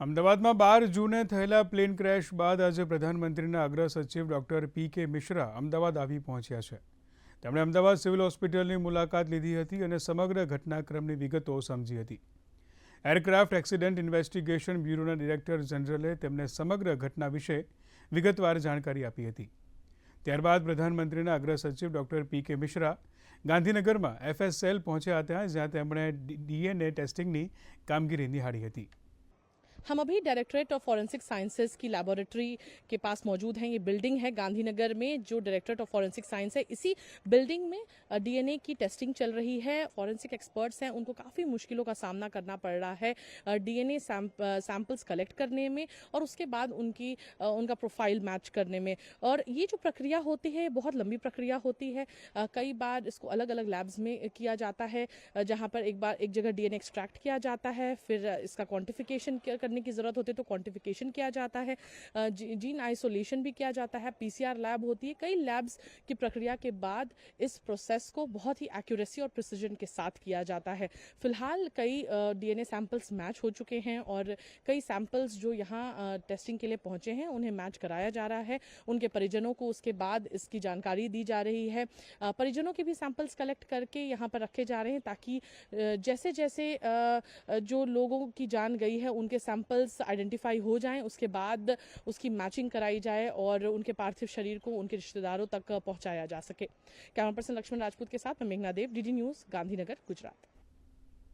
અમદાવાદમાં બાર જૂને થયેલા પ્લેન ક્રેશ બાદ આજે પ્રધાનમંત્રીના અગ્ર સચિવ ડોક્ટર પી કે મિશ્રા અમદાવાદ આવી પહોંચ્યા છે. તેમણે અમદાવાદ સિવિલ હોસ્પિટલની મુલાકાત લીધી હતી અને સમગ્ર ઘટનાક્રમની વિગતો સમજી હતી. એરક્રાફ્ટ એક્સિડન્ટ ઇન્વેસ્ટિગેશન બ્યુરોના ડિરેક્ટર જનરલે તેમને સમગ્ર ઘટના વિશે વિગતવાર જાણકારી આપી હતી. ત્યારબાદ પ્રધાનમંત્રીના અગ્ર સચિવ ડોક્ટર પી કે મિશ્રા ગાંધીનગરમાં એફએસએલ પહોંચ્યા હતા, જ્યાં તેમણે ડીએનએ ટેસ્ટિંગની કામગીરી નિહાળી હતી. हम अभी डायरेक्टरेट ऑफ़ फॉरेंसिक साइंसेज की लैबोरेटरी के पास मौजूद हैं। ये बिल्डिंग है गांधीनगर में, जो डायरेक्टरेट ऑफ़ फॉरेंसिक साइंस है। इसी बिल्डिंग में डीएनए की टेस्टिंग चल रही है। फॉरेंसिक एक्सपर्ट्स हैं, उनको काफ़ी मुश्किलों का सामना करना पड़ रहा है डीएनए सैंपल्स कलेक्ट करने में और उसके बाद उनकी उनका प्रोफ़ाइल मैच करने में। और ये जो प्रक्रिया होती है बहुत लंबी प्रक्रिया होती है। कई बार इसको अलग अलग लैब्स में किया जाता है जहाँ पर एक बार एक जगह डीएनए एक्सट्रैक्ट किया जाता है, फिर इसका क्वांटिफिकेशन करने की ज़रूरत होती है तो क्वांटिफिकेशन किया जाता है जीन आइसोलेशन भी किया जाता है पीसीआर लैब होती है। कई लैब्स की प्रक्रिया के बाद इस प्रोसेस को बहुत ही एक्यूरेसी और प्रिसीजन के साथ किया जाता है। फ़िलहाल कई डीएनए सैंपल्स मैच हो चुके हैं और कई सैंपल्स जो यहाँ टेस्टिंग के लिए पहुँचे हैं, उन्हें मैच कराया जा रहा है। उनके परिजनों को उसके बाद इसकी जानकारी दी जा रही है। परिजनों के भी सैंपल्स कलेक्ट करके यहाँ पर रखे जा रहे हैं ताकि जैसे जैसे जो लोगों की जान गई है, उनके सैंपल्स आइडेंटिफाई हो जाएँ, उसके बाद उसकी मैचिंग कराई जाए और उनके पार्थिव शरीर को उनके रिश्तेदारों तक पहुँचाया जा सके। कैमरा पर्सन लक्ष्मण राजपूत के साथ मैं मेघना देव, डीडी न्यूज़, गांधीनगर, गुजरात।